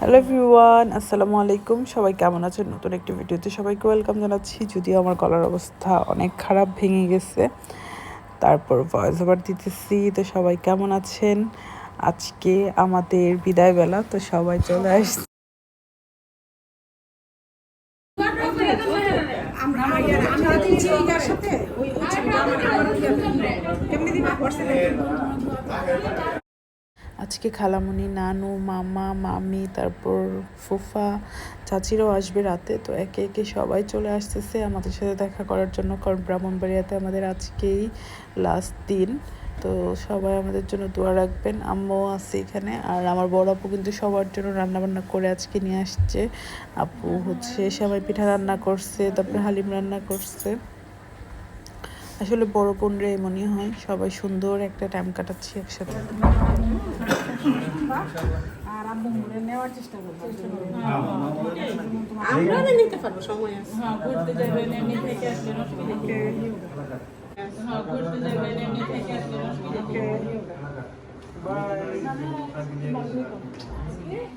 Hello everyone আসসালামু আলাইকুম। সবাই কেমন আছেন? নতুন একটি ভিডিওতে সবাইকে ওয়েলকাম জানাচ্ছি। যদিও আমার গলার অবস্থা অনেক খারাপ ভেঙে গেছে। তারপর ভয়েস ওভার দিতেছি তো সবাই কেমন আছেন আজকে আমাদের বিদায় বেলা তো সবাই চলে আসছে আজকে খালামুনি, নানু, মামা, মামি, তারপর ফুফা, চাচিরাও আসবে রাতে। তো একে একে সবাই চলে আসতেছে আমাদের সাথে দেখা করার জন্য, কারণ ব্রাহ্মণবাড়িয়াতে আমাদের আজকেই লাস্ট দিন। তো সবাই আমাদের জন্য দোয়া রাখবেন। আম্মাও আছে এখানে, আর আমার বড় আপু কিন্তু সবার জন্য রান্না বান্না করে আজকে নিয়ে আসছে। আপু হচ্ছে সবাই পিঠা রান্না করছে, তারপরে হালিম রান্না করছে। আসলে বড় বোনরা এমনই হয় সবাই সুন্দর একটা টাইম কাটাচ্ছি একসাথে। আর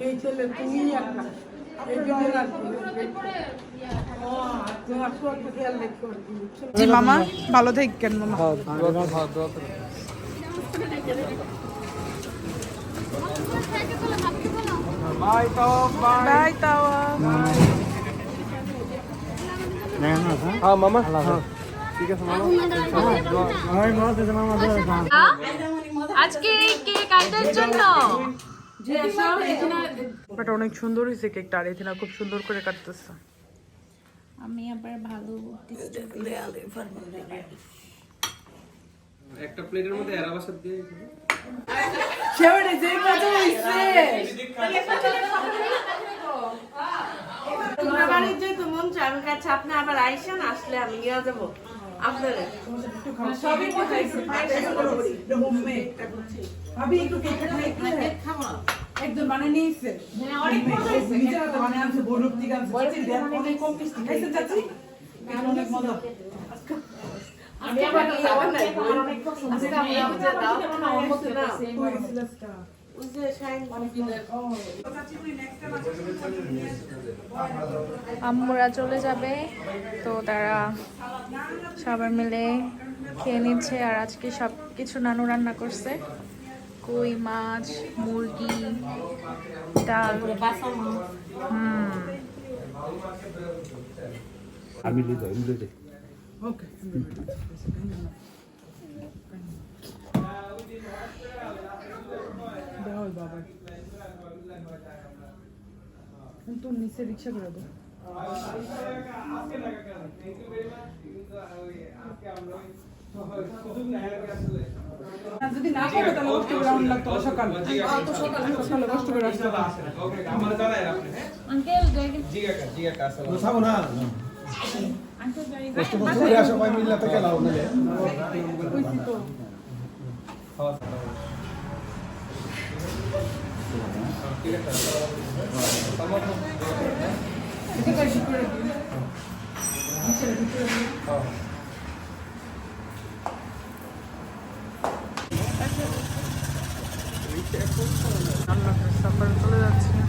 এই ছেলে তুমি একটা জি মামা ভালো থাকেন মামা। বাই তাওয়া হ্যাঁ মামা। হ্যাঁ ঠিক আছে মামা। আজকে এই কেক কাটার জন্য? বাট অনেক সুন্দর হয়েছে কেকটা আর এখানে খুব সুন্দর করে কাটতেছে। আমি আবার ভালো একটা প্লেটের মধ্যে এরা বাসা দিয়ে তোমরা বাড়ির মন কাছে আপনি আবার আইসেন আসলে আমি নিয়ে যাব। আপনারা সবই কোথাইছে ভাবি একটু কেক খাই খাব একজন বানিয়ে নিয়েছে। নিজের হাতে বানিয়ে আনছে বড় থেকে আনছে। অনেক কম মিষ্টি খাইছেন চাচি? অনেক মজা। আমি আবার না অনেক পছন্দ আজকে আমি যে দাও না অলমোস্ট না আম্মুরা চলে যাবে তো তারা সবাই মিলে খেয়ে নিচ্ছে আর আজকে সব কিছু নানু রান্না করছে। কই মাছ মুরগি ডাল। হুম। আমি ওকে। দেওয়াল বাবা তো নিচে রিক্সা করে যদি না করে তাহলে কষ্ট করে আমার লাগতো সকাল সকালে কষ্ট করে আসতে। আমার জানাই আপনি হ্যাঁ? আঙ্কেল আসসালাম না? কষ্ট করে নালে করে তারপরে চলে যাচ্ছে।